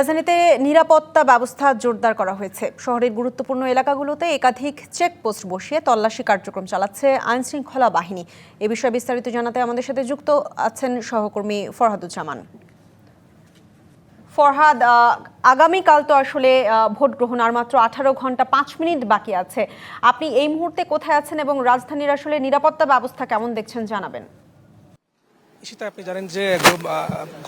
রাজধানীতে নিরাপত্তা ব্যবস্থা জোরদার করা হয়েছে। শহরের গুরুত্বপূর্ণ এলাকাগুলোতে একাধিক চেকপোস্ট বসিয়ে তল্লাশি কার্যক্রম চালাচ্ছে আইন শৃঙ্খলা বাহিনী। এ বিষয়ে বিস্তারিত জানাতে আমাদের সাথে যুক্ত আছেন সহকর্মী ফরহাদুজ্জামান। ফরহাদ আগামীকাল তো আসলে ভোট গ্রহণ আর মাত্র আঠারো ঘণ্টা পাঁচ মিনিট বাকি আছে। আপনি এই মুহূর্তে কোথায় আছেন এবং রাজধানীর আসলে নিরাপত্তা ব্যবস্থা কেমন দেখছেন জানাবেন। সেটা আপনি জানেন যে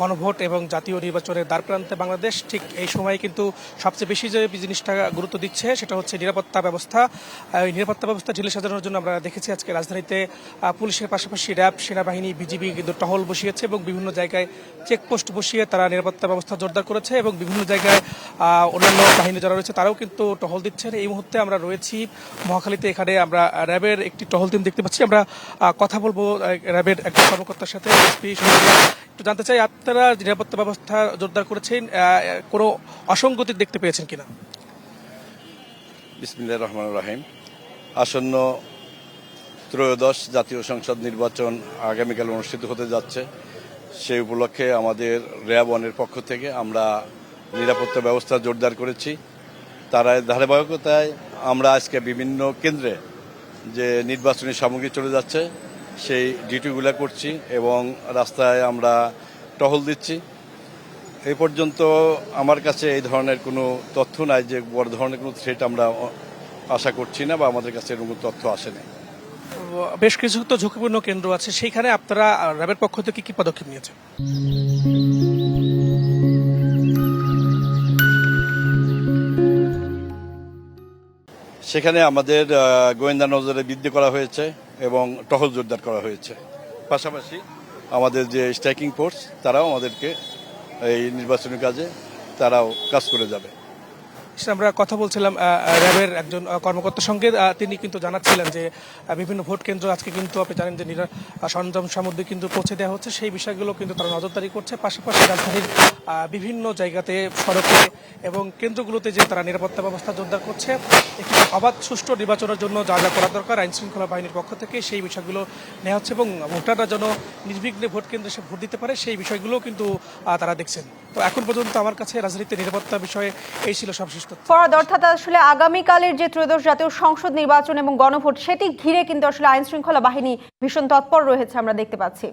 গণভোট এবং জাতীয় নির্বাচনের দ্বারপ্রান্তে বাংলাদেশ ঠিক এই সময় কিন্তু সবচেয়ে বেশি যে জিনিসটা গুরুত্ব দিচ্ছে সেটা হচ্ছে নিরাপত্তা ব্যবস্থা। এই নিরাপত্তা ব্যবস্থা ঢিলে সাজানোর জন্য আমরা দেখেছি আজকে রাজধানীতে পুলিশের পাশাপাশি র্যাব, সেনাবাহিনী, বিজিবি কিন্তু টহল বসিয়েছে এবং বিভিন্ন জায়গায় চেকপোস্ট বসিয়ে তারা নিরাপত্তা ব্যবস্থা জোরদার করেছে এবং বিভিন্ন জায়গায় অন্যান্য বাহিনী যারা রয়েছে তারাও কিন্তু টহল দিচ্ছেন। এই মুহূর্তে আমরা রয়েছি মহাখালীতে, এখানে আমরা র্যাবের একটি টহল টিম দেখতে পাচ্ছি। আমরা কথা বলব র্যাবের একজন কর্মকর্তার সাথে। একটু জানতে চাই, আপনারা নিরাপত্তা ব্যবস্থা জোরদার করেছেন কোনো অসঙ্গতি দেখতে পেয়েছেন কিনা? বিসমিল্লাহ রহমান রাহিম। আসন্ন ত্রয়োদশ জাতীয় সংসদ নির্বাচন আগামীকাল অনুষ্ঠিত হতে যাচ্ছে। সেই উপলক্ষে আমাদের র্যাব ওয়ানের পক্ষ থেকে আমরা নিরাপত্তা ব্যবস্থা জোরদার করেছি। তার ধারাবাহিকতায় আমরা আজকে বিভিন্ন কেন্দ্রে যে নির্বাচনী সামগ্রী চলে যাচ্ছে সেই ডিউটিগুলো করছি এবং রাস্তায় আমরা টহল দিচ্ছি। এই পর্যন্ত আমার কাছে এই ধরনের কোনো তথ্য নাই যে বড় ধরনের কোনো থ্রেট আমরা আশা করছি না বা আমাদের কাছে এরকম তথ্য আসেনি বেশ কিছু তো ঝুঁকিপূর্ণ কেন্দ্র আছে। সেইখানে আপনারা র্যাবের পক্ষ থেকে কি পদক্ষেপ নিয়েছেন? সেখানে আমাদের গোয়েন্দা নজরে বৃদ্ধি করা হয়েছে। এবং টহল জোরদার করা হয়েছে। পাশাপাশি আমাদের যে স্ট্রাইকিং ফোর্স তারাও আমাদেরকে এই নির্বাচনী কাজে, তারাও কাজ করে যাবে। আমরা কথা বলছিলাম র্যাবের একজন কর্মকর্তার সঙ্গে। তিনি কিন্তু জানাচ্ছিলেন যে বিভিন্ন ভোট কেন্দ্র আজকে কিন্তু আপনি জানেন যে সরঞ্জাম সামগ্রী কিন্তু পৌঁছে দেওয়া হচ্ছে। সেই বিষয়গুলো কিন্তু তারা নজরদারি করছে। পাশাপাশি রাজধানীর বিভিন্ন জায়গাতে, সড়কে এবং কেন্দ্রগুলোতে যে তারা নিরাপত্তা ব্যবস্থা জোরদার করছে, একটি অবাধ সুষ্ঠু নির্বাচনের জন্য যা যা করা দরকার আইন শৃঙ্খলা বাহিনীর পক্ষ থেকে সেই বিষয়গুলো নেওয়া হচ্ছে এবং ভোটাররা যেন নির্বিঘ্নে ভোট কেন্দ্রে সে ভোট দিতে পারে, সেই বিষয়গুলো কিন্তু তারা দেখছেন। তো এখন পর্যন্ত আমার কাছে রাজনীতির নিরাপত্তা বিষয়ে এই ছিল সবশেষ তথ্য। ফরাদ, অর্থাৎ আসলে আগামীকালের যে ত্রয়োদশ জাতীয় সংসদ নির্বাচন এবং গণভোট, সেটি ঘিরে কিন্তু আসলে আইন শৃঙ্খলা বাহিনী ভীষণ তৎপর রয়েছে আমরা দেখতে পাচ্ছি।